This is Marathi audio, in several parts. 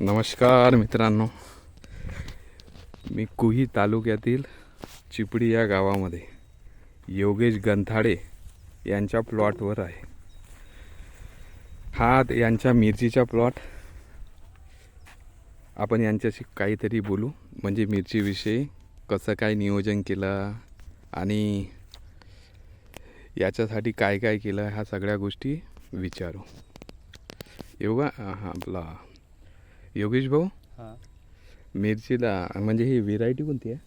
नमस्कार मित्रांनो. मी कुही तालुक्यातील चिपडी या गावामध्ये योगेश गंथाडे यांच्या प्लॉटवर आहे. हा यांच्या मिरचीचा प्लॉट. आपण यांच्याशी काहीतरी बोलू. म्हणजे मिरचीविषयी कसं काय नियोजन केलं आणि याच्यासाठी काय काय केलं ह्या सगळ्या गोष्टी विचारू. योगा हा आपला योगेश भाऊ? हा. मिरचीला म्हणजे ही व्हेरायटी कोणती आहे?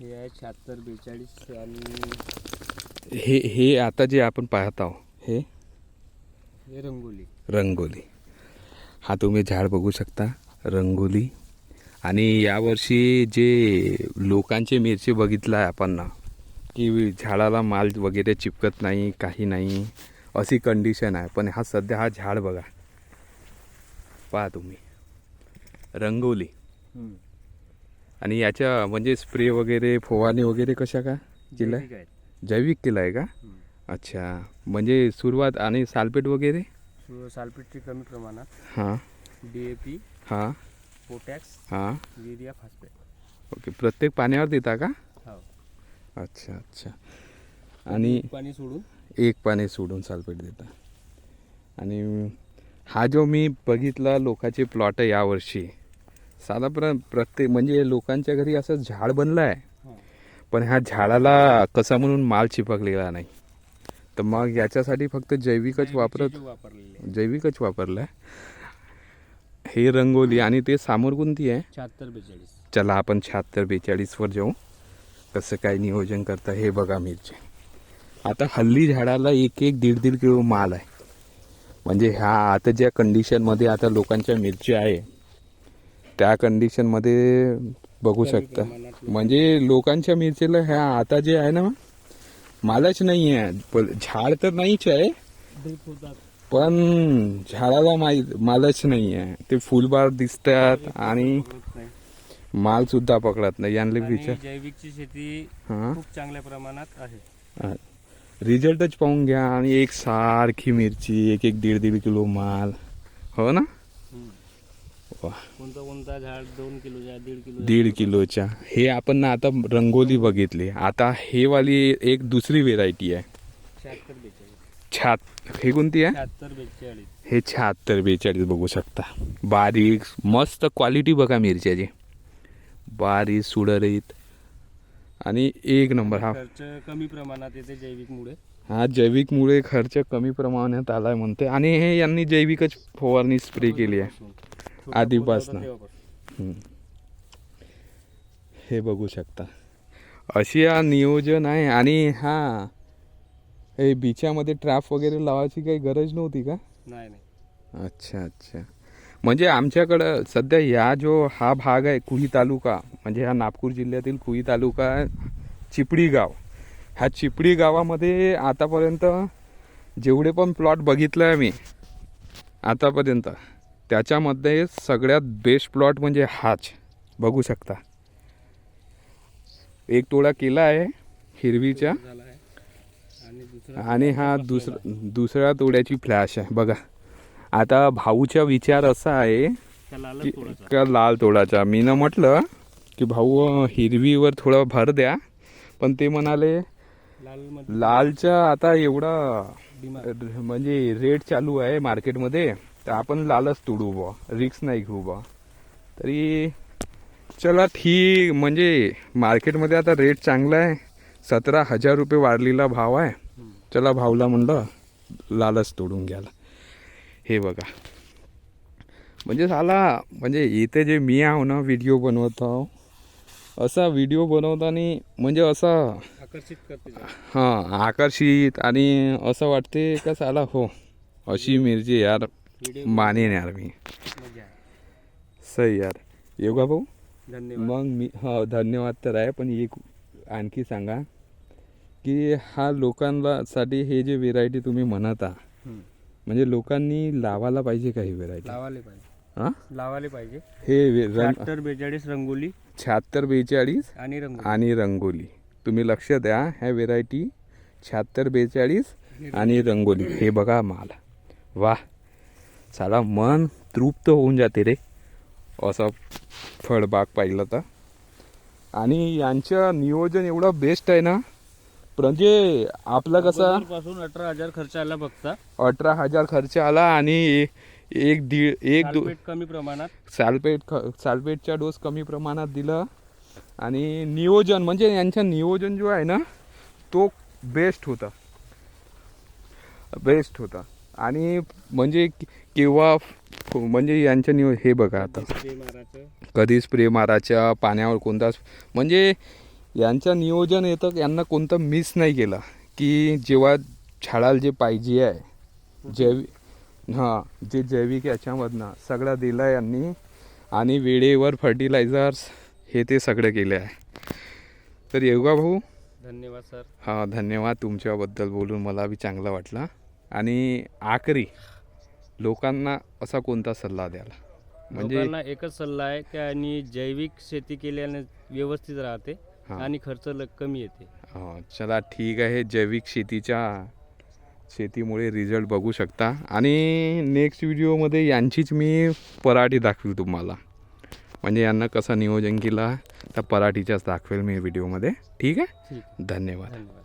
हे आहे शहात्तर बेचाळीस आणि हे हे आता जे आपण पाहत आहोत हे? हे रंगोली. रंगोली. हा तुम्ही झाड बघू शकता रंगोली. आणि यावर्षी जे लोकांचे मिरची बघितलं आहे आपण ना की झाडाला माल वगैरे चिपकत नाही काही नाही अशी कंडिशन आहे. पण हा सध्या हा झाड बघा. पहा तुम्ही. रंगोली. आणि याच्या म्हणजे स्प्रे वगैरे फवारणी वगैरे कशा का केलं आहे जैविक केलं आहे का. अच्छा. म्हणजे सुरुवात आणि सालपेट वगैरे? सालपेटची कमी प्रमाणात. हां. डी ए पी हां. पोटॅक्स हां. Urea phosphate. ओके. प्रत्येक पाण्यावर देता का? हो. अच्छा अच्छा. आणि पाणी सोडून. एक पाणी सोडून सालपेट देता. आणि हा जो मी बघितला लोकांचे प्लॉट आहे यावर्षी साधा प्र प्रत्येक म्हणजे लोकांच्या घरी असं झाड बनलं आहे. पण ह्या झाडाला कसा म्हणून माल चिपकलेला नाही. तर मग याच्यासाठी फक्त जैविकच वापरत. जैविकच वापरलं आहे. हे रंगोली आणि ते समोर कोणती आहे? शहात्तर बेचाळीस. चला आपण शहात्तर बेचाळीसवर जाऊ. कसं काय नियोजन करता हे बघा मिरची. आता हल्ली झाडाला एक एक दीड दीड किलो माल आहे. म्हणजे ह्या आता ज्या कंडिशनमध्ये आता लोकांच्या मिरची आहे त्या कंडिशनमध्ये बघू शकता. म्हणजे लोकांच्या मिरचीला ह्या आता जे आहे ना मालच नाही आहे. झाड तर नाहीच आहे. पण झाडाला माल मालच नाही आहे. ते फुलबार दिसतात आणि. माल सुद्धा पकडत नाही. यांना आणि विचार जैविकची शेती हा? खूप चांगल्या प्रमाणात आहे. रिझल्टच पाहून घ्या. आणि एक सारखी मिरची एक एक दीड दीड किलो माल. हो ना? हम्म. वा. कोणता कोणता झाड दोन किलोच्या दीड किलो दीड किलोच्या. हे आपण ना आता रंगोली बघितली. आता हे वाली एक दुसरी व्हेरायटी आहे. शहात्तर बेचाळीस. छात हे कोणती आहे? शहात्तर बेचाळीस. हे शहात्तर बेचाळीस बघू शकता. बारीक मस्त क्वालिटी बघा मिरच्याची. बारीक सुडरीत आणि एक नंबर हा. खर्च कमी प्रमाणात येते जैविकमुळे. हा जैविकमुळे खर्च कमी प्रमाणात आलाय म्हणते. आणि हे यांनी जैविकच फवारणी स्प्रे केली आहे. छोटा आधीपासनं. हम्म. हे बघू शकता. अशी हा नियोजन आहे आणि हा हे बिचामध्ये ट्रॅप वगैरे लावायची काही गरज नव्हती का? नाही नाही. अच्छा अच्छा. म्हणजे आमच्याकडं सध्या या जो हा भाग आहे कुही तालुका म्हणजे हा नागपूर जिल्ह्यातील कुही तालुका चिपडी गाव. ह्या चिपडी गावामध्ये आतापर्यंत जेवढे पण प्लॉट बघितलं आहे मी आतापर्यंत त्याच्यामध्ये सगळ्यात बेस्ट प्लॉट म्हणजे हाच. बघू शकता. एक तोडा केला आहे हिरवीच्या. आणि हा दुसरा दुसऱ्या तोड्याची फ्लॅश आहे. बघा. आता भाऊचा विचार असा आहे की का लाल तोडाचा मी ना म्हटलं की भाऊ हिरवीवर थोडा भर द्या. पण ते म्हणाले लालचा आता एवढा म्हणजे रेट चालू आहे मार्केटमध्ये तर आपण लालच तोडू बा रिक्स नाही घेऊ बा तरी चला ठीक म्हणजे मार्केटमध्ये आता रेट चांगला आहे. सतरा हजार रुपये वाढलेला भाव आहे. चला भाऊला म्हणलं लालच तोडून घ्यायला. हे बघा. म्हणजे साला म्हणजे इथे जे मी आहो ना व्हिडिओ बनवत आहो असा व्हिडिओ बनवताना म्हणजे असा आकर्षित करते. हां आकर्षित आणि असं वाटते का साला हो अशी मिरची यार मानेन यार मी. सही यार. योगा भाऊ? धन्यवाद. मग मी हा धन्यवाद तर आहे पण एक आणखी सांगा की हा लोकांना साठी हे जे व्हेरायटी तुम्ही म्हणत आहात. म्हणजे लोकांनी लावायला पाहिजे का ही व्हेरायटी लावायला पाहिजे. हां? लावायला पाहिजे. हे शहात्तर बेचाळीस रंगोली. शहात्तर बेचाळीस आणि रंगोली. आणि रंगोली. तुम्ही लक्ष द्या ह्या व्हेरायटी शहात्तर बेचाळीस आणि रंगोली. हे बघा माल. वा साला मन तृप्त होऊन जाते रे. असा फळबाग पाहिलं तर. आणि यांचं नियोजन एवढं बेस्ट आहे ना. म्हणजे आपला कसा? पासून अठरा हजार खर्च आला फक्त अठरा हजार खर्च आला आणि एक दीड एक दो कमी प्रमाणात. सालपेट सालपेटचा डोस कमी प्रमाणात दिलं. आणि नियोजन म्हणजे यांचं नियोजन जो आहे ना तो बेस्ट होता. बेस्ट होता. आणि म्हणजे कि- केव्हा फ- म्हणजे यांच्या नियो हे बघा आता. स्प्रे मारायचं? कधी स्प्रे मारायच्या पाण्यावर कोणता म्हणजे यांचं नियोजन येतं यांना कोणतं मिस नाही केलं. की जेव्हा झाडाला जे पाहिजे आहे जैविक हां जे जैविक याच्यामधनं सगळं दिलं आहे यांनी आणि वेळेवर फर्टिलायझर्स हे ते सगळं केलं आहे. तर येऊगा भाऊ? धन्यवाद सर. हा धन्यवाद तुमच्याबद्दल बोलून मला बी चांगलं वाटलं. आणि आखरी लोकांना असा कोणता सल्ला द्याल म्हणजे लोकांना एकच सल्ला आहे की आणि जैविक शेती केल्याने व्यवस्थित राहते हा. आणि खर्च ल- कमी येते. हा, चला ठीक आहे. जैविक शेतीच्या शेतीमुळे रिझल्ट बघू शकता. आणि नेक्स्ट व्हिडिओमध्ये यांचीच मी पराठी दाखवेल तुम्हाला. म्हणजे यांना कसं नियोजन केलं त्या पराठीच्याच दाखवेल मी व्हिडिओमध्ये ठीक आहे? ठीक. धन्यवाद. धन्यवाद.